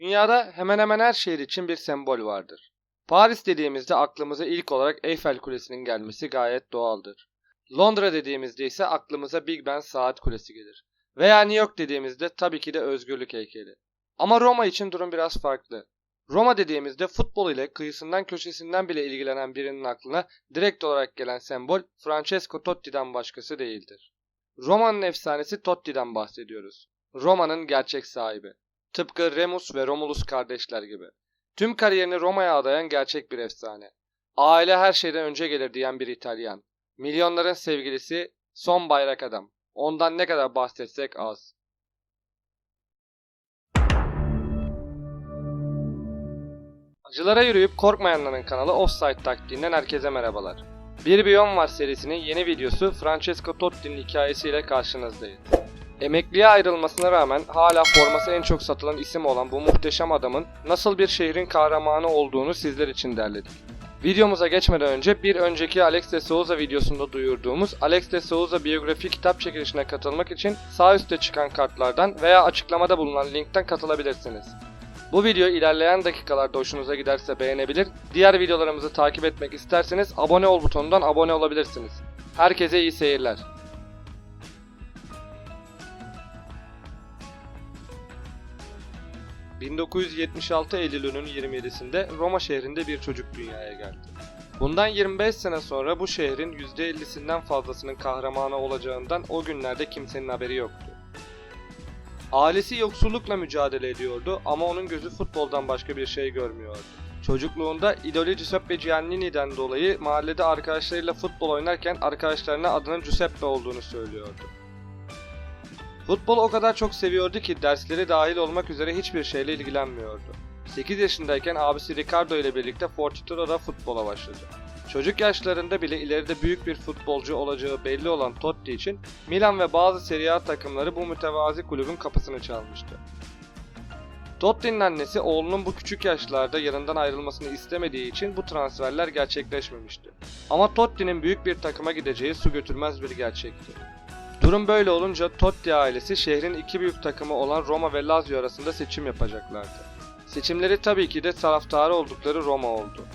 Dünyada hemen hemen her şehir için bir sembol vardır. Paris dediğimizde aklımıza ilk olarak Eyfel Kulesi'nin gelmesi gayet doğaldır. Londra dediğimizde ise aklımıza Big Ben Saat Kulesi gelir. Veya New York dediğimizde tabii ki de özgürlük heykeli. Ama Roma için durum biraz farklı. Roma dediğimizde futbol ile kıyısından köşesinden bile ilgilenen birinin aklına direkt olarak gelen sembol Francesco Totti'den başkası değildir. Roma'nın efsanesi Totti'den bahsediyoruz. Roma'nın gerçek sahibi. Tıpkı Remus ve Romulus kardeşler gibi. Tüm kariyerini Roma'ya adayan gerçek bir efsane. Aile her şeyden önce gelir diyen bir İtalyan. Milyonların sevgilisi, son bayrak adam. Ondan ne kadar bahsetsek az. Acılara yürüyüp korkmayanların kanalı Offside taktiğinden herkese merhabalar. Bir Biyon Var serisinin yeni videosu Francesco Totti'nin hikayesiyle karşınızdayız. Emekliye ayrılmasına rağmen hala forması en çok satılan isim olan bu muhteşem adamın nasıl bir şehrin kahramanı olduğunu sizler için derledik. Videomuza geçmeden önce bir önceki Alex de Souza videosunda duyurduğumuz Alex de Souza biyografi kitap çekilişine katılmak için sağ üstte çıkan kartlardan veya açıklamada bulunan linkten katılabilirsiniz. Bu video ilerleyen dakikalarda hoşunuza giderse beğenebilir, diğer videolarımızı takip etmek isterseniz abone ol butonundan abone olabilirsiniz. Herkese iyi seyirler. ...1976 Eylül'ünün 27'sinde Roma şehrinde bir çocuk dünyaya geldi. Bundan 25 sene sonra bu şehrin %50'sinden fazlasının kahramanı olacağından o günlerde kimsenin haberi yoktu. Ailesi yoksullukla mücadele ediyordu ama onun gözü futboldan başka bir şey görmüyordu. Çocukluğunda idolü Giuseppe Giannini'den dolayı mahallede arkadaşlarıyla futbol oynarken arkadaşlarına adının Giuseppe olduğunu söylüyordu. Futbol o kadar çok seviyordu ki dersleri dahil olmak üzere hiçbir şeyle ilgilenmiyordu. 8 yaşındayken abisi Ricardo ile birlikte Fortitudo'da futbola başladı. Çocuk yaşlarında bile ileride büyük bir futbolcu olacağı belli olan Totti için Milan ve bazı Serie A takımları bu mütevazi kulübün kapısını çalmıştı. Totti'nin annesi oğlunun bu küçük yaşlarda yanından ayrılmasını istemediği için bu transferler gerçekleşmemişti. Ama Totti'nin büyük bir takıma gideceği su götürmez bir gerçekti. Durum böyle olunca Totti ailesi şehrin iki büyük takımı olan Roma ve Lazio arasında seçim yapacaklardı. Seçimleri tabii ki de taraftarı oldukları Roma oldu.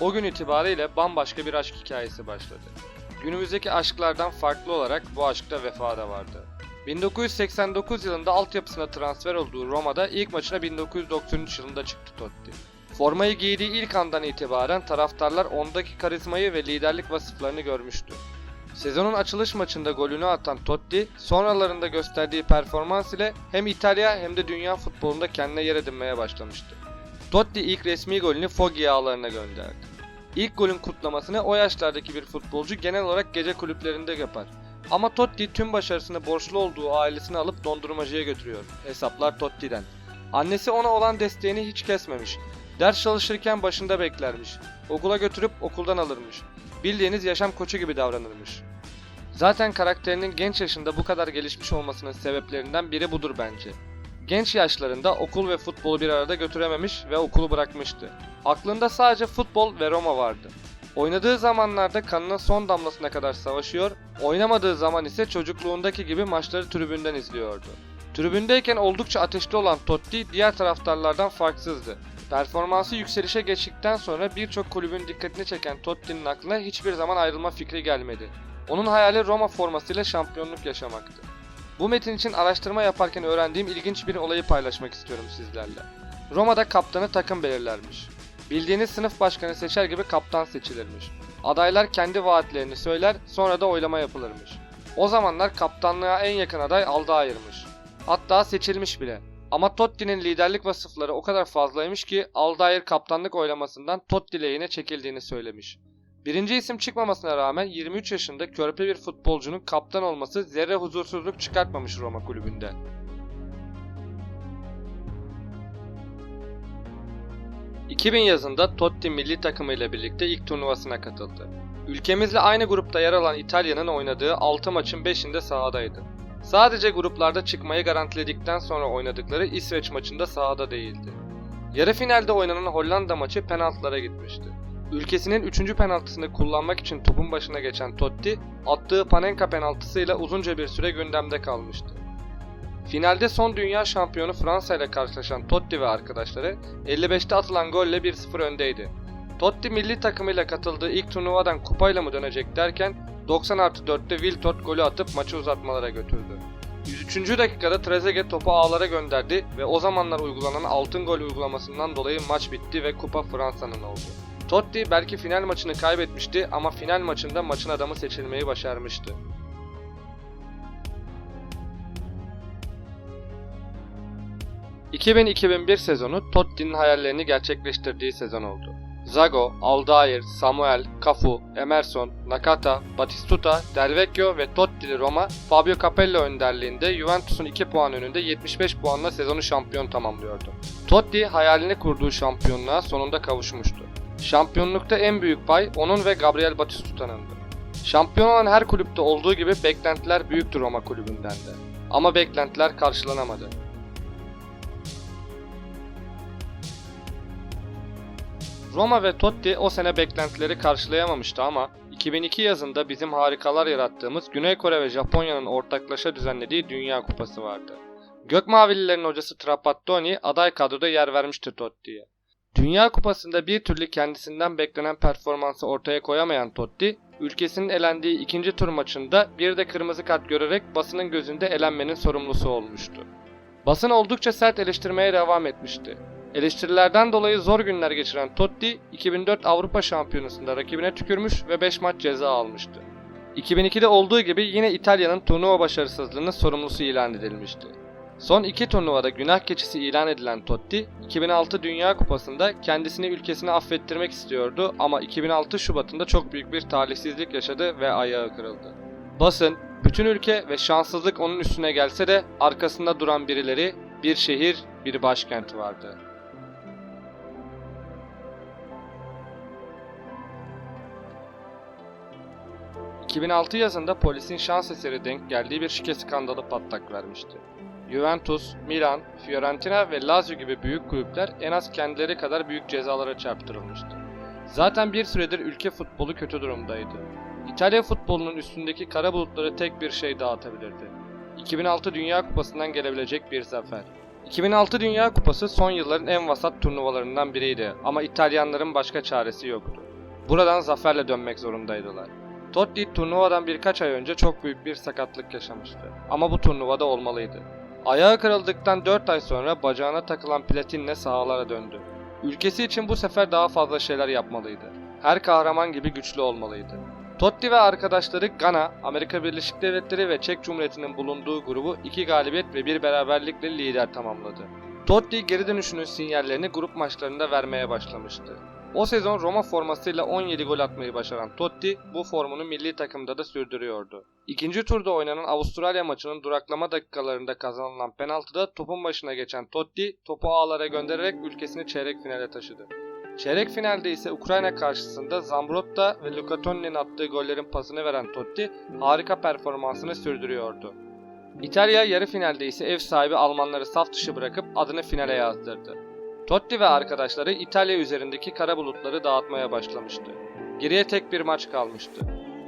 O gün itibariyle bambaşka bir aşk hikayesi başladı. Günümüzdeki aşklardan farklı olarak bu aşkta vefa da vardı. 1989 yılında altyapısına transfer olduğu Roma'da ilk maçına 1993 yılında çıktı Totti. Formayı giydiği ilk andan itibaren taraftarlar ondaki karizmayı ve liderlik vasıflarını görmüştü. Sezonun açılış maçında golünü atan Totti, sonralarında gösterdiği performans ile hem İtalya hem de dünya futbolunda kendine yer edinmeye başlamıştı. Totti ilk resmi golünü Foggia ağlarına gönderdi. İlk golün kutlamasını o yaşlardaki bir futbolcu genel olarak gece kulüplerinde yapar. Ama Totti tüm başarısını borçlu olduğu ailesini alıp dondurmacıya götürüyor. Hesaplar Totti'den. Annesi ona olan desteğini hiç kesmemiş. Ders çalışırken başında beklermiş. Okula götürüp okuldan alırmış. Bildiğiniz yaşam koçu gibi davranırmış. Zaten karakterinin genç yaşında bu kadar gelişmiş olmasının sebeplerinden biri budur bence. Genç yaşlarında okul ve futbolu bir arada götürememiş ve okulu bırakmıştı. Aklında sadece futbol ve Roma vardı. Oynadığı zamanlarda kanının son damlasına kadar savaşıyor, oynamadığı zaman ise çocukluğundaki gibi maçları tribünden izliyordu. Tribündeyken oldukça ateşli olan Totti diğer taraftarlardan farksızdı. Performansı yükselişe geçtikten sonra birçok kulübün dikkatini çeken Totti'nin aklına hiçbir zaman ayrılma fikri gelmedi. Onun hayali Roma formasıyla şampiyonluk yaşamaktı. Bu metin için araştırma yaparken öğrendiğim ilginç bir olayı paylaşmak istiyorum sizlerle. Roma'da kaptanı takım belirlermiş. Bildiğiniz sınıf başkanı seçer gibi kaptan seçilirmiş. Adaylar kendi vaatlerini söyler, sonra da oylama yapılırmış. O zamanlar kaptanlığa en yakın aday Aldair'miş. Hatta seçilmiş bile. Ama Totti'nin liderlik vasıfları o kadar fazlaymış ki Aldair kaptanlık oylamasından Totti lehine çekildiğini söylemiş. Birinci isim çıkmamasına rağmen 23 yaşında körpe bir futbolcunun kaptan olması zerre huzursuzluk çıkartmamış Roma kulübünde. ...2000 yazında Totti milli takımı ile birlikte ilk turnuvasına katıldı. Ülkemizle aynı grupta yer alan İtalya'nın oynadığı 6 maçın 5'inde sahadaydı. Sadece gruplarda çıkmayı garantiledikten sonra oynadıkları İsveç maçında sahada değildi. Yarı finalde oynanan Hollanda maçı penaltılara gitmişti. Ülkesinin 3. penaltısını kullanmak için topun başına geçen Totti, attığı Panenka penaltısıyla uzunca bir süre gündemde kalmıştı. Finalde son dünya şampiyonu Fransa ile karşılaşan Totti ve arkadaşları 55'te atılan golle 1-0 öndeydi. Totti milli takımıyla katıldığı ilk turnuvadan kupayla mı dönecek derken 90 artı 4'te Wiltord golü atıp maçı uzatmalara götürdü. 103. dakikada Trezeguet topu ağlara gönderdi ve o zamanlar uygulanan altın gol uygulamasından dolayı maç bitti ve kupa Fransa'nın oldu. Totti belki final maçını kaybetmişti ama final maçında maçın adamı seçilmeyi başarmıştı. ...2000-2001 sezonu Totti'nin hayallerini gerçekleştirdiği sezon oldu. Zago, Aldair, Samuel, Cafu, Emerson, Nakata, Batistuta, Del Vecchio ve Totti'li Roma, Fabio Capello önderliğinde Juventus'un 2 puan önünde 75 puanla sezonu şampiyon tamamlıyordu. Totti hayalini kurduğu şampiyonluğa sonunda kavuşmuştu. Şampiyonlukta en büyük pay onun ve Gabriel Batistuta'nındı. Şampiyon olan her kulüpte olduğu gibi beklentiler büyüktü Roma kulübünden de. Ama beklentiler karşılanamadı. Roma ve Totti o sene beklentileri karşılayamamıştı ama 2002 yazında bizim harikalar yarattığımız Güney Kore ve Japonya'nın ortaklaşa düzenlediği Dünya Kupası vardı. Gökmavililerin hocası Trapattoni aday kadroda yer vermişti Totti'ye. Dünya Kupası'nda bir türlü kendisinden beklenen performansı ortaya koyamayan Totti, ülkesinin elendiği ikinci tur maçında bir de kırmızı kart görerek basının gözünde elenmenin sorumlusu olmuştu. Basın oldukça sert eleştirmeye devam etmişti. Eleştirilerden dolayı zor günler geçiren Totti, 2004 Avrupa Şampiyonası'nda rakibine tükürmüş ve 5 maç ceza almıştı. 2002'de olduğu gibi yine İtalya'nın turnuva başarısızlığının sorumlusu ilan edilmişti. Son iki turnuvada günah keçisi ilan edilen Totti, 2006 Dünya Kupası'nda kendisini ülkesine affettirmek istiyordu ama 2006 Şubat'ında çok büyük bir talihsizlik yaşadı ve ayağı kırıldı. Basın, bütün ülke ve şanssızlık onun üstüne gelse de arkasında duran birileri, bir şehir, bir başkent vardı. ...2006 yazında polisin şans eseri denk geldiği bir şike skandalı patlak vermişti. Juventus, Milan, Fiorentina ve Lazio gibi büyük kulüpler en az kendileri kadar büyük cezalara çarptırılmıştı. Zaten bir süredir ülke futbolu kötü durumdaydı. İtalya futbolunun üstündeki kara bulutları tek bir şey dağıtabilirdi. 2006 Dünya Kupası'ndan gelebilecek bir zafer. 2006 Dünya Kupası son yılların en vasat turnuvalarından biriydi ama İtalyanların başka çaresi yoktu. Buradan zaferle dönmek zorundaydılar. Totti turnuvadan birkaç ay önce çok büyük bir sakatlık yaşamıştı. Ama bu turnuvada olmalıydı. Ayağı kırıldıktan 4 ay sonra bacağına takılan platinle sahalara döndü. Ülkesi için bu sefer daha fazla şeyler yapmalıydı. Her kahraman gibi güçlü olmalıydı. Totti ve arkadaşları Gana, Amerika Birleşik Devletleri ve Çek Cumhuriyeti'nin bulunduğu grubu 2 galibiyet ve 1 beraberlikle lider tamamladı. Totti geri dönüşünün sinyallerini grup maçlarında vermeye başlamıştı. O sezon Roma formasıyla 17 gol atmayı başaran Totti bu formunu milli takımda da sürdürüyordu. İkinci turda oynanan Avustralya maçının duraklama dakikalarında kazanılan penaltıda topun başına geçen Totti topu ağlara göndererek ülkesini çeyrek finale taşıdı. Çeyrek finalde ise Ukrayna karşısında Zambrotta ve Luca Toni'nin attığı gollerin pasını veren Totti harika performansını sürdürüyordu. İtalya yarı finalde ise ev sahibi Almanları saf dışı bırakıp adını finale yazdırdı. Totti ve arkadaşları İtalya üzerindeki kara bulutları dağıtmaya başlamıştı. Geriye tek bir maç kalmıştı.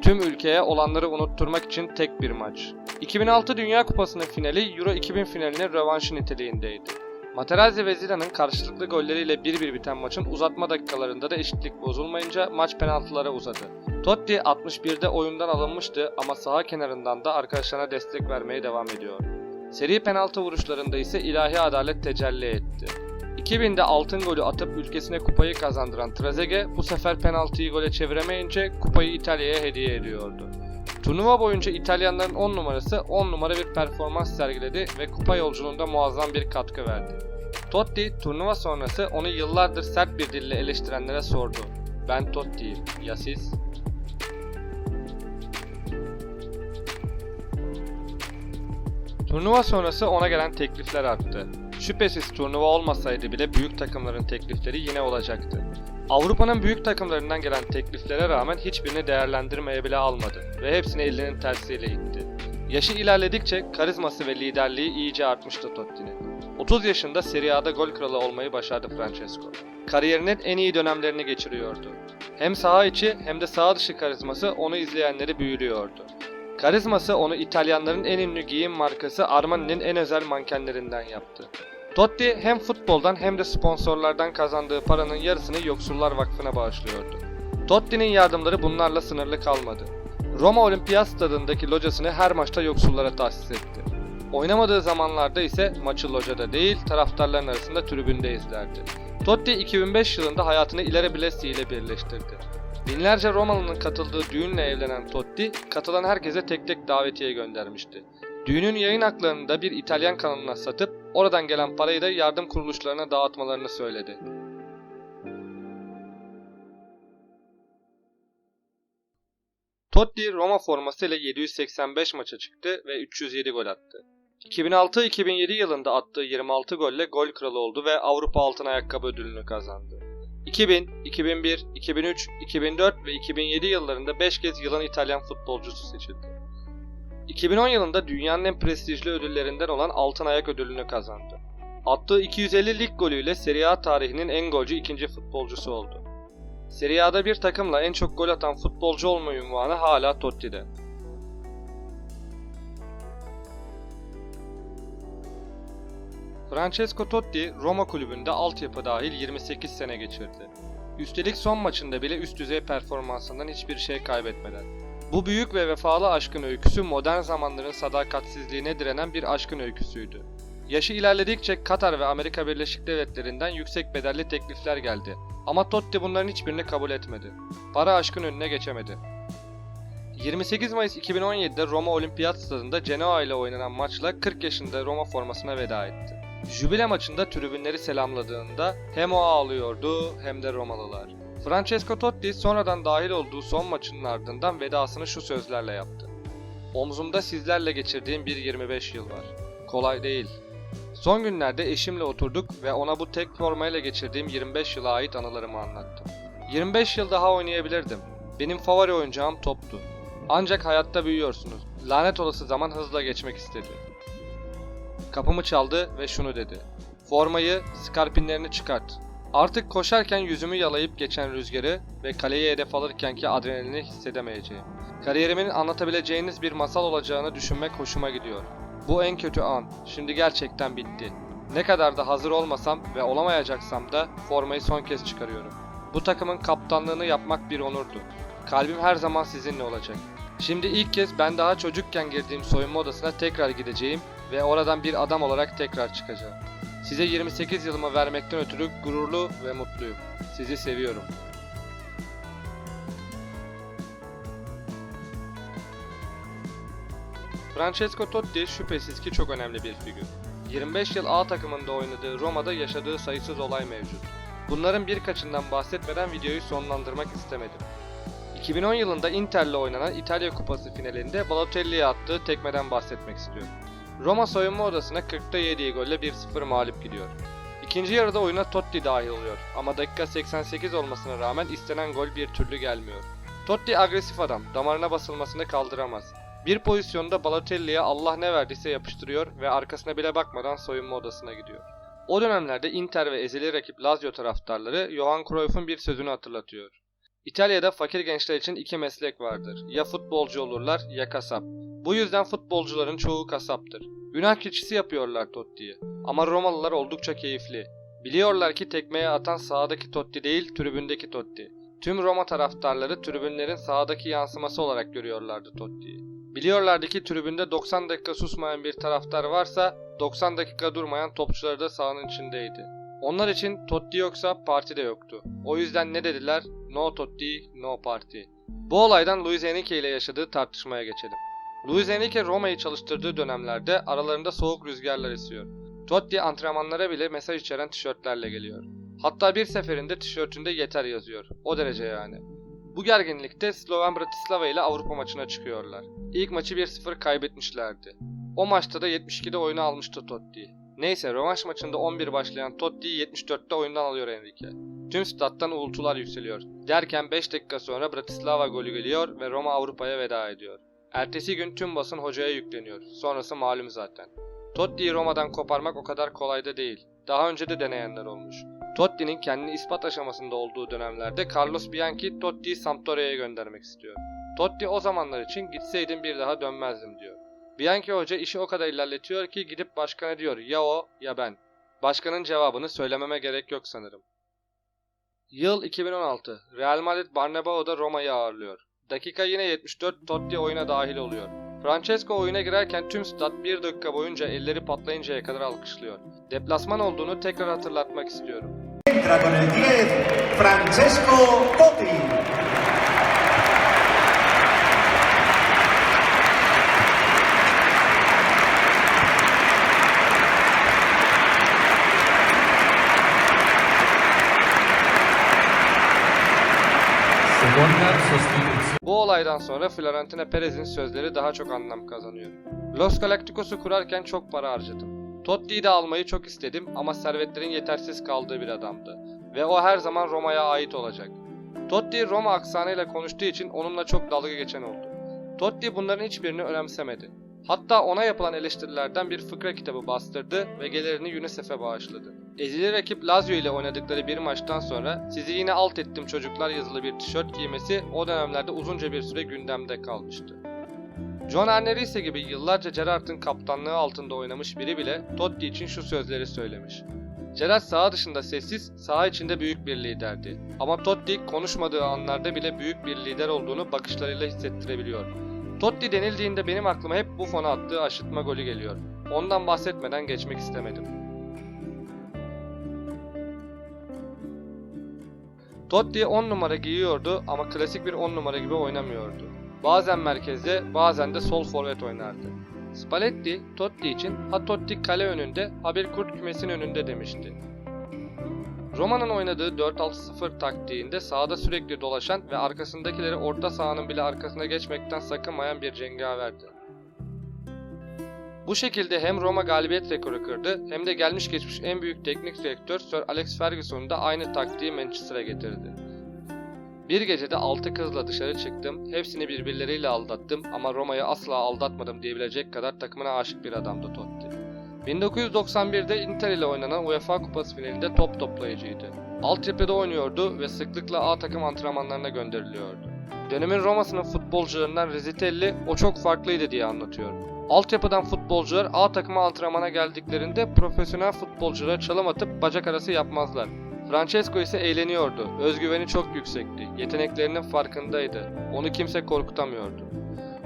Tüm ülkeye olanları unutturmak için tek bir maç. 2006 Dünya Kupası'nın finali Euro 2000 finalinin rövanşı niteliğindeydi. Materazzi ve Zidane'ın karşılıklı golleriyle 1-1 biten maçın uzatma dakikalarında da eşitlik bozulmayınca maç penaltılara uzadı. Totti 61'de oyundan alınmıştı ama saha kenarından da arkadaşlarına destek vermeye devam ediyor. Seri penaltı vuruşlarında ise ilahi adalet tecelli etti. 2000'de altın golü atıp ülkesine kupayı kazandıran Trezeguet bu sefer penaltıyı gole çeviremeyince kupayı İtalya'ya hediye ediyordu. Turnuva boyunca İtalyanların 10 numarası 10 numara bir performans sergiledi ve kupa yolculuğunda muazzam bir katkı verdi. Totti turnuva sonrası onu yıllardır sert bir dille eleştirenlere sordu. Ben Totti'yim, ya siz? Turnuva sonrası ona gelen teklifler arttı. Şüphesiz turnuva olmasaydı bile büyük takımların teklifleri yine olacaktı. Avrupa'nın büyük takımlarından gelen tekliflere rağmen hiçbirini değerlendirmeye bile almadı ve hepsini elinin tersiyle itti. Yaşı ilerledikçe karizması ve liderliği iyice artmıştı Totti'nin. 30 yaşında Serie A'da gol kralı olmayı başardı Francesco. Kariyerinin en iyi dönemlerini geçiriyordu. Hem saha içi hem de saha dışı karizması onu izleyenleri büyülüyordu. Karizması onu İtalyanların en ünlü giyim markası Armani'nin en özel mankenlerinden yaptı. Totti hem futboldan hem de sponsorlardan kazandığı paranın yarısını Yoksullar Vakfı'na bağışlıyordu. Totti'nin yardımları bunlarla sınırlı kalmadı. Roma Olimpiyat Stadındaki locasını her maçta yoksullara tahsis etti. Oynamadığı zamanlarda ise maçı locada değil taraftarların arasında tribünde izlerdi. Totti 2005 yılında hayatını Ilare Blesi ile birleştirdi. Binlerce Romalı'nın katıldığı düğünle evlenen Totti, katılan herkese tek tek davetiye göndermişti. Düğünün yayın haklarını da bir İtalyan kanalına satıp oradan gelen parayı da yardım kuruluşlarına dağıtmalarını söyledi. Totti Roma formasıyla 785 maça çıktı ve 307 gol attı. 2006-2007 yılında attığı 26 golle gol kralı oldu ve Avrupa Altın Ayakkabı ödülünü kazandı. 2000, 2001, 2003, 2004 ve 2007 yıllarında 5 kez yılın İtalyan futbolcusu seçildi. 2010 yılında dünyanın en prestijli ödüllerinden olan Altın Ayak ödülünü kazandı. Attığı 250 lig golüyle Serie A tarihinin en golcü ikinci futbolcusu oldu. Serie A'da bir takımla en çok gol atan futbolcu olma ünvanı hala Totti'de. Francesco Totti Roma kulübünde altyapı dahil 28 sene geçirdi. Üstelik son maçında bile üst düzey performansından hiçbir şey kaybetmeden. Bu büyük ve vefalı aşkın öyküsü modern zamanların sadakatsizliğine direnen bir aşkın öyküsüydü. Yaşı ilerledikçe Katar ve Amerika Birleşik Devletleri'nden yüksek bedelli teklifler geldi. Ama Totti bunların hiçbirini kabul etmedi. Para aşkın önüne geçemedi. 28 Mayıs 2017'de Roma Olimpiyat Stadında Genoa ile oynanan maçla 40 yaşında Roma formasına veda etti. Jübile maçında tribünleri selamladığında hem o ağlıyordu hem de Romalılar. Francesco Totti sonradan dahil olduğu son maçının ardından vedasını şu sözlerle yaptı. Omzumda sizlerle geçirdiğim bir 25 yıl var. Kolay değil. Son günlerde eşimle oturduk ve ona bu tek formayla geçirdiğim 25 yıla ait anılarımı anlattım. 25 yıl daha oynayabilirdim. Benim favori oyuncağım toptu. Ancak hayatta büyüyorsunuz. Lanet olası zaman hızla geçmek istedi. Kapımı çaldı ve şunu dedi. Formayı, skarpinlerini çıkart. Artık koşarken yüzümü yalayıp geçen rüzgarı ve kaleye hedef alırkenki adrenalini hissedemeyeceğim. Kariyerimin anlatabileceğiniz bir masal olacağını düşünmek hoşuma gidiyor. Bu en kötü an. Şimdi gerçekten bitti. Ne kadar da hazır olmasam ve olamayacaksam da formayı son kez çıkarıyorum. Bu takımın kaptanlığını yapmak bir onurdu. Kalbim her zaman sizinle olacak. Şimdi ilk kez ben daha çocukken girdiğim soyunma odasına tekrar gideceğim ve oradan bir adam olarak tekrar çıkacağım. Size 28 yılımı vermekten ötürü gururlu ve mutluyum. Sizi seviyorum. Francesco Totti şüphesiz ki çok önemli bir figür. 25 yıl A takımında oynadığı Roma'da yaşadığı sayısız olay mevcut. Bunların birkaçından bahsetmeden videoyu sonlandırmak istemedim. 2010 yılında Inter'le oynanan İtalya Kupası finalinde Balotelli'ye attığı tekmeden bahsetmek istiyorum. Roma soyunma odasına 40'ta yediği golle 1-0 mağlup gidiyor. İkinci yarıda oyuna Totti dahil oluyor ama dakika 88 olmasına rağmen istenen gol bir türlü gelmiyor. Totti agresif adam, damarına basılmasını kaldıramaz. Bir pozisyonda Balotelli'ye Allah ne verdiyse yapıştırıyor ve arkasına bile bakmadan soyunma odasına gidiyor. O dönemlerde Inter ve ezeli rakip Lazio taraftarları Johan Cruyff'un bir sözünü hatırlatıyor. İtalya'da fakir gençler için iki meslek vardır. Ya futbolcu olurlar ya kasap. Bu yüzden futbolcuların çoğu kasaptır. Günah keçisi yapıyorlar Totti'yi. Ama Romalılar oldukça keyifli. Biliyorlar ki tekmeye atan sahadaki Totti değil, tribündeki Totti. Tüm Roma taraftarları tribünlerin sahadaki yansıması olarak görüyorlardı Totti'yi. Biliyorlardı ki tribünde 90 dakika susmayan bir taraftar varsa 90 dakika durmayan topçuları da sahanın içindeydi. Onlar için Totti yoksa parti de yoktu. O yüzden ne dediler? No Totti, no party. Bu olaydan Luis Enrique ile yaşadığı tartışmaya geçelim. Luis Enrique Roma'yı çalıştırdığı dönemlerde aralarında soğuk rüzgarlar esiyor. Totti antrenmanlara bile mesaj içeren tişörtlerle geliyor. Hatta bir seferinde tişörtünde yeter yazıyor. O derece yani. Bu gerginlikte Sloven Bratislava ile Avrupa maçına çıkıyorlar. İlk maçı 1-0 kaybetmişlerdi. O maçta da 72'de oyunu almıştı Totti. Neyse rövanş maçında 11 başlayan Totti'yi 74'te oyundan alıyor Enrique. Tüm stat'tan uğultular yükseliyor. Derken 5 dakika sonra Bratislava golü geliyor ve Roma Avrupa'ya veda ediyor. Ertesi gün tüm basın hocaya yükleniyor. Sonrası malum zaten. Totti'yi Roma'dan koparmak o kadar kolay da değil. Daha önce de deneyenler olmuş. Totti'nin kendini ispat aşamasında olduğu dönemlerde Carlos Bianchi Totti'yi Sampdoria'ya göndermek istiyor. Totti o zamanlar için gitseydim bir daha dönmezdim diyor. Bianchi hoca işi o kadar ilerletiyor ki gidip başkana diyor ya o ya ben. Başkanın cevabını söylememe gerek yok sanırım. Yıl 2016. Real Madrid Bernabeu'da Roma'yı ağırlıyor. Dakika yine 74 Totti oyuna dahil oluyor. Francesco oyuna girerken tüm stat bir dakika boyunca elleri patlayıncaya kadar alkışlıyor. Deplasman olduğunu tekrar hatırlatmak istiyorum. Entra con el 10, Francesco Totti. Bu olaydan sonra Florentino Perez'in sözleri daha çok anlam kazanıyor. Los Galacticos'u kurarken çok para harcadım. Totti'yi de almayı çok istedim ama servetlerin yetersiz kaldığı bir adamdı. Ve o her zaman Roma'ya ait olacak. Totti Roma aksanıyla konuştuğu için onunla çok dalga geçen oldu. Totti bunların hiçbirini önemsemedi. Hatta ona yapılan eleştirilerden bir fıkra kitabı bastırdı ve gelirini UNICEF'e bağışladı. Ezili rakip Lazio ile oynadıkları bir maçtan sonra sizi yine alt ettim çocuklar yazılı bir tişört giymesi o dönemlerde uzunca bir süre gündemde kalmıştı. John Arnerise gibi yıllarca Gerrard'ın kaptanlığı altında oynamış biri bile Totti için şu sözleri söylemiş. Gerrard saha dışında sessiz, saha içinde büyük bir liderdi. Ama Totti konuşmadığı anlarda bile büyük bir lider olduğunu bakışlarıyla hissettirebiliyor. Totti denildiğinde benim aklıma hep Buffon'a attığı aşıtma golü geliyor. Ondan bahsetmeden geçmek istemedim. Totti 10 numara giyiyordu ama klasik bir 10 numara gibi oynamıyordu. Bazen merkezde, bazen de sol forvet oynardı. Spalletti, Totti için ha Totti kale önünde, ha bir kurt kümesinin önünde demişti. Roma'nın oynadığı 4-6-0 taktiğinde sahada sürekli dolaşan ve arkasındakileri orta sahanın bile arkasına geçmekten sakınmayan bir cengaverdi. Bu şekilde hem Roma galibiyet rekoru kırdı hem de gelmiş geçmiş en büyük teknik direktör Sir Alex Ferguson da aynı taktiği Manchester'a getirdi. Bir gecede 6 kızla dışarı çıktım, hepsini birbirleriyle aldattım ama Roma'yı asla aldatmadım diyebilecek kadar takımına aşık bir adamdı Totti. 1991'de Inter ile oynanan UEFA Kupası finalinde top toplayıcıydı. Altyapıda oynuyordu ve sıklıkla A takım antrenmanlarına gönderiliyordu. Dönemin Roma'sının futbolcularından Rizzitelli o çok farklıydı diye anlatıyor. Altyapıdan futbolcular A takıma antrenmana geldiklerinde profesyonel futbolculara çalım atıp bacak arası yapmazlar. Francesco ise eğleniyordu. Özgüveni çok yüksekti. Yeteneklerinin farkındaydı. Onu kimse korkutamıyordu.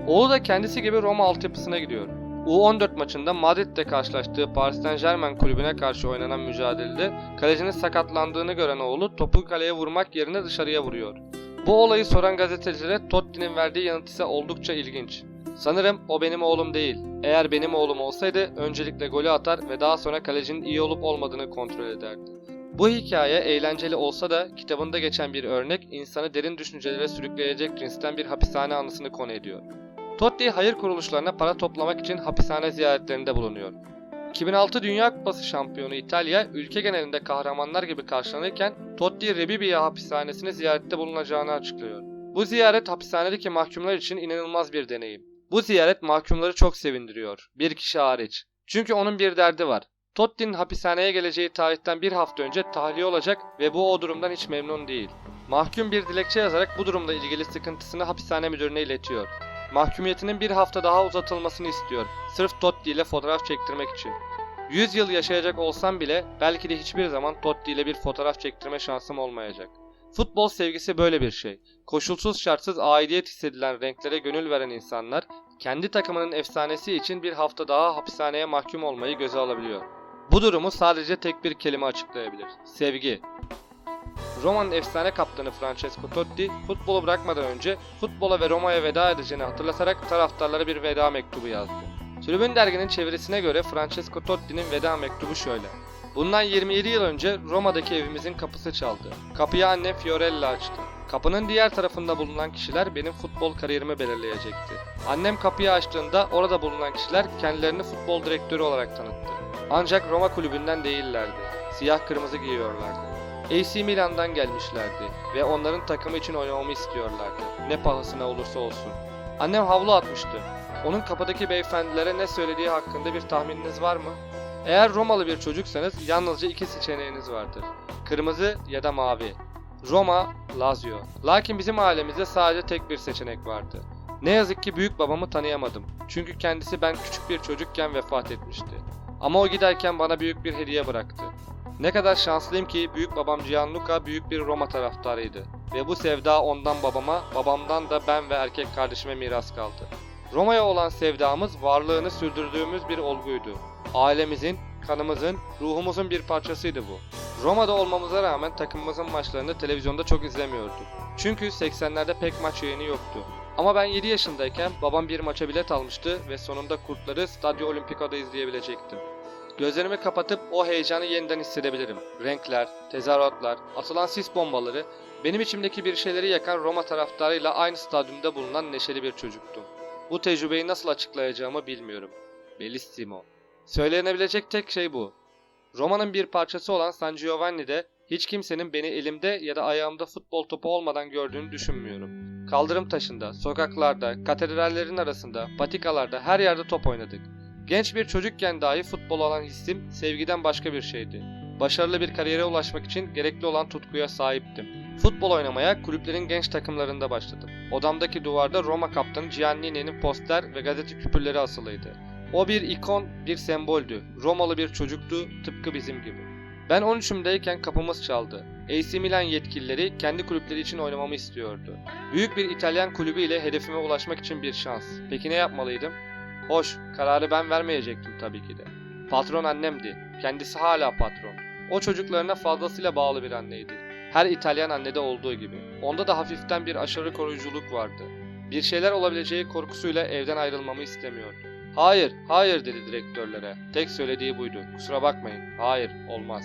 Oğlu da kendisi gibi Roma altyapısına gidiyor. U14 maçında Madrid'de karşılaştığı Paris Saint Germain kulübüne karşı oynanan mücadelede kalecinin sakatlandığını gören oğlu topu kaleye vurmak yerine dışarıya vuruyor. Bu olayı soran gazetecilere Totti'nin verdiği yanıt ise oldukça ilginç. Sanırım o benim oğlum değil. Eğer benim oğlum olsaydı öncelikle golü atar ve daha sonra kalecinin iyi olup olmadığını kontrol ederdi. Bu hikaye eğlenceli olsa da kitabında geçen bir örnek insanı derin düşüncelere sürükleyecek cinsten bir hapishane anısını konu ediyor. Totti hayır kuruluşlarına para toplamak için hapishane ziyaretlerinde bulunuyor. 2006 Dünya Kupası şampiyonu İtalya ülke genelinde kahramanlar gibi karşılanırken Totti Rebibbia hapishanesini ziyarette bulunacağını açıklıyor. Bu ziyaret hapishanedeki mahkumlar için inanılmaz bir deneyim. Bu ziyaret mahkumları çok sevindiriyor. Bir kişi hariç. Çünkü onun bir derdi var. Totti'nin hapishaneye geleceği tarihten bir hafta önce tahliye olacak ve bu o durumdan hiç memnun değil. Mahkum bir dilekçe yazarak bu durumla ilgili sıkıntısını hapishane müdürüne iletiyor. Mahkumiyetinin bir hafta daha uzatılmasını istiyor. Sırf Totti ile fotoğraf çektirmek için. 100 yıl yaşayacak olsam bile belki de hiçbir zaman Totti ile bir fotoğraf çektirme şansım olmayacak. Futbol sevgisi böyle bir şey. Koşulsuz şartsız aidiyet hissedilen renklere gönül veren insanlar kendi takımının efsanesi için bir hafta daha hapishaneye mahkum olmayı göze alabiliyor. Bu durumu sadece tek bir kelime açıklayabilir. Sevgi. Roma'nın efsane kaptanı Francesco Totti futbolu bırakmadan önce futbola ve Roma'ya veda edeceğini hatırlatarak taraftarlara bir veda mektubu yazdı. Tribün derginin çevirisine göre Francesco Totti'nin veda mektubu şöyle. Bundan 27 yıl önce Roma'daki evimizin kapısı çaldı. Kapıyı annem Fiorella açtı. Kapının diğer tarafında bulunan kişiler benim futbol kariyerimi belirleyecekti. Annem kapıyı açtığında orada bulunan kişiler kendilerini futbol direktörü olarak tanıttı. Ancak Roma kulübünden değillerdi. Siyah kırmızı giyiyorlardı. AC Milan'dan gelmişlerdi ve onların takımı için oynamamı istiyorlardı. Ne pahasına olursa olsun. Annem havlu atmıştı. Onun kapıdaki beyefendilere ne söylediği hakkında bir tahmininiz var mı? Eğer Romalı bir çocuksanız yalnızca iki seçeneğiniz vardır. Kırmızı ya da mavi. Roma, Lazio. Lakin bizim ailemizde sadece tek bir seçenek vardı. Ne yazık ki büyük babamı tanıyamadım. Çünkü kendisi ben küçük bir çocukken vefat etmişti. Ama o giderken bana büyük bir hediye bıraktı. Ne kadar şanslıyım ki büyük babam Gianluca büyük bir Roma taraftarıydı. Ve bu sevda ondan babama, babamdan da ben ve erkek kardeşime miras kaldı. Roma'ya olan sevdamız varlığını sürdürdüğümüz bir olguydu. Ailemizin, kanımızın, ruhumuzun bir parçasıydı bu. Roma'da olmamıza rağmen takımımızın maçlarını televizyonda çok izlemiyorduk. Çünkü 80'lerde pek maç yayını yoktu. Ama ben 7 yaşındayken babam bir maça bilet almıştı ve sonunda kurtları Stadio Olimpico'da izleyebilecektim. Gözlerimi kapatıp o heyecanı yeniden hissedebilirim. Renkler, tezahüratlar, atılan sis bombaları, benim içimdeki bir şeyleri yakan Roma taraftarıyla aynı stadyumda bulunan neşeli bir çocuktum. Bu tecrübeyi nasıl açıklayacağımı bilmiyorum. Bellissimo. Söylenebilecek tek şey bu. Roma'nın bir parçası olan San Giovanni'de hiç kimsenin beni elimde ya da ayağımda futbol topu olmadan gördüğünü düşünmüyorum. Kaldırım taşında, sokaklarda, katedrallerin arasında, patikalarda her yerde top oynadık. Genç bir çocukken dahi futbol olan hissim sevgiden başka bir şeydi. Başarılı bir kariyere ulaşmak için gerekli olan tutkuya sahiptim. Futbol oynamaya kulüplerin genç takımlarında başladım. Odamdaki duvarda Roma kaptanı Giannini'nin poster ve gazete küpürleri asılıydı. O bir ikon, bir semboldü. Romalı bir çocuktu, tıpkı bizim gibi. Ben 13'ümdeyken kapımız çaldı. AC Milan yetkilileri kendi kulüpleri için oynamamı istiyordu. Büyük bir İtalyan kulübü ile hedefime ulaşmak için bir şans. Peki ne yapmalıydım? Hoş, kararı ben vermeyecektim tabii ki de. Patron annemdi. Kendisi hala patron. O çocuklarına fazlasıyla bağlı bir anneydi. Her İtalyan annede olduğu gibi. Onda da hafiften bir aşırı koruyuculuk vardı. Bir şeyler olabileceği korkusuyla evden ayrılmamı istemiyordu. Hayır, hayır dedi direktörlere. Tek söylediği buydu. Kusura bakmayın. Hayır, olmaz.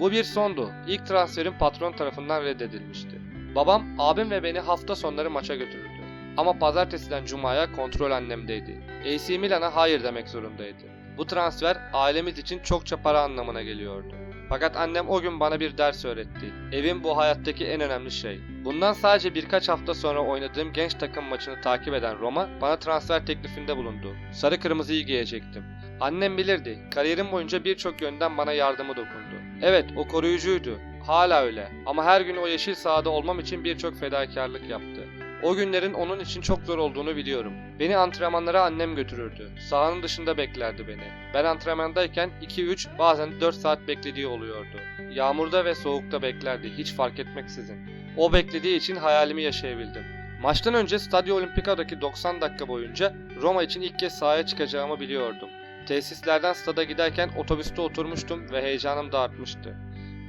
Bu bir sondu. İlk transferim patron tarafından reddedilmişti. Babam, abim ve beni hafta sonları maça götürürdü. Ama pazartesiden cumaya kontrol annemdeydi. AC Milan'a hayır demek zorundaydı. Bu transfer ailemiz için çokça para anlamına geliyordu. Fakat annem o gün bana bir ders öğretti. Evim bu hayattaki en önemli şey. Bundan sadece birkaç hafta sonra oynadığım genç takım maçını takip eden Roma bana transfer teklifinde bulundu. Sarı kırmızıyı giyecektim. Annem bilirdi. Kariyerim boyunca birçok yönden bana yardımı dokundu. Evet, o koruyucuydu. Hala öyle. Ama her gün o yeşil sahada olmam için birçok fedakarlık yaptı. O günlerin onun için çok zor olduğunu biliyorum. Beni antrenmanlara annem götürürdü. Sahanın dışında beklerdi beni. Ben antrenmandayken 2-3 bazen 4 saat beklediği oluyordu. Yağmurda ve soğukta beklerdi hiç fark etmeksizin. O beklediği için hayalimi yaşayabildim. Maçtan önce Stadio Olimpico'daki 90 dakika boyunca Roma için ilk kez sahaya çıkacağımı biliyordum. Tesislerden stada giderken otobüste oturmuştum ve heyecanım da artmıştı.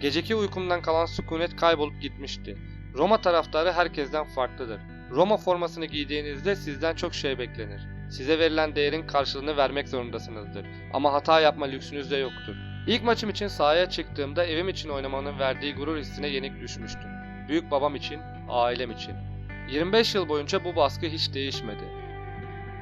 Geceki uykumdan kalan sükunet kaybolup gitmişti. Roma taraftarı herkesten farklıdır. Roma formasını giydiğinizde sizden çok şey beklenir. Size verilen değerin karşılığını vermek zorundasınızdır. Ama hata yapma lüksünüz de yoktur. İlk maçım için sahaya çıktığımda evim için oynamanın verdiği gurur hissine yenik düşmüştüm. Büyük babam için, ailem için. 25 yıl boyunca bu baskı hiç değişmedi.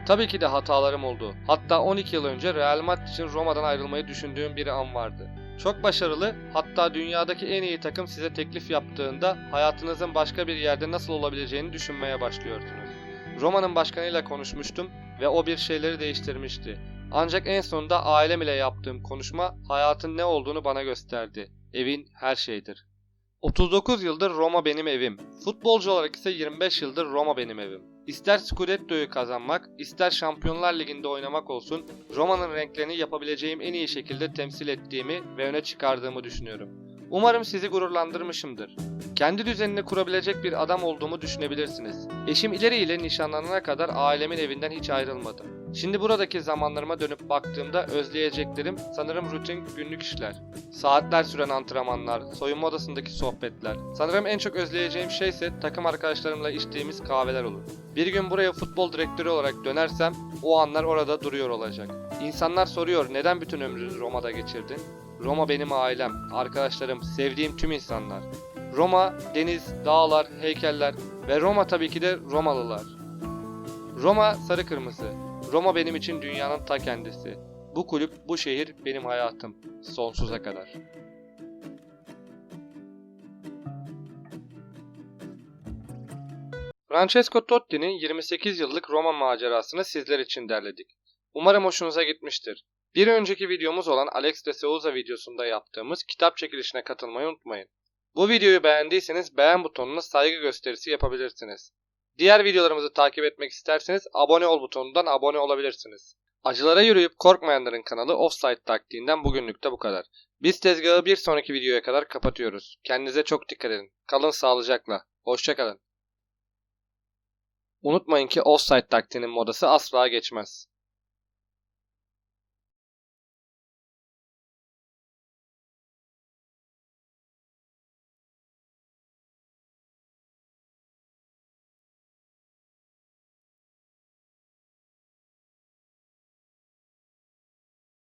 Tabii ki de hatalarım oldu. Hatta 12 yıl önce Real Madrid için Roma'dan ayrılmayı düşündüğüm bir an vardı. Çok başarılı, hatta dünyadaki en iyi takım size teklif yaptığında hayatınızın başka bir yerde nasıl olabileceğini düşünmeye başlıyorsunuz. Roma'nın başkanıyla konuşmuştum ve o bir şeyleri değiştirmişti. Ancak en sonunda ailem ile yaptığım konuşma hayatın ne olduğunu bana gösterdi. Evin her şeydir. 39 yıldır Roma benim evim. Futbolcu olarak ise 25 yıldır Roma benim evim. İster Scudetto'yu kazanmak, ister Şampiyonlar Ligi'nde oynamak olsun, Roma'nın renklerini yapabileceğim en iyi şekilde temsil ettiğimi ve öne çıkardığımı düşünüyorum. Umarım sizi gururlandırmışımdır. Kendi düzenini kurabilecek bir adam olduğumu düşünebilirsiniz. Eşim ileriyle nişanlanana kadar ailemin evinden hiç ayrılmadım. Şimdi buradaki zamanlarıma dönüp baktığımda özleyeceklerim sanırım rutin günlük işler. Saatler süren antrenmanlar, soyunma odasındaki sohbetler. Sanırım en çok özleyeceğim şey ise takım arkadaşlarımla içtiğimiz kahveler olur. Bir gün buraya futbol direktörü olarak dönersem o anlar orada duruyor olacak. İnsanlar soruyor neden bütün ömrünü Roma'da geçirdin? Roma benim ailem, arkadaşlarım, sevdiğim tüm insanlar. Roma, deniz, dağlar, heykeller ve Roma tabii ki de Romalılar. Roma sarı kırmızı. Roma benim için dünyanın ta kendisi. Bu kulüp, bu şehir benim hayatım. Sonsuza kadar. Francesco Totti'nin 28 yıllık Roma macerasını sizler için derledik. Umarım hoşunuza gitmiştir. Bir önceki videomuz olan Alex de Souza videosunda yaptığımız kitap çekilişine katılmayı unutmayın. Bu videoyu beğendiyseniz beğen butonuna saygı gösterisi yapabilirsiniz. Diğer videolarımızı takip etmek isterseniz abone ol butonundan abone olabilirsiniz. Acılara yürüyüp korkmayanların kanalı Offside taktiğinden bugünlük de bu kadar. Biz tezgahı bir sonraki videoya kadar kapatıyoruz. Kendinize çok dikkat edin. Kalın sağlıcakla. Hoşçakalın. Unutmayın ki offside taktiğinin modası asla geçmez.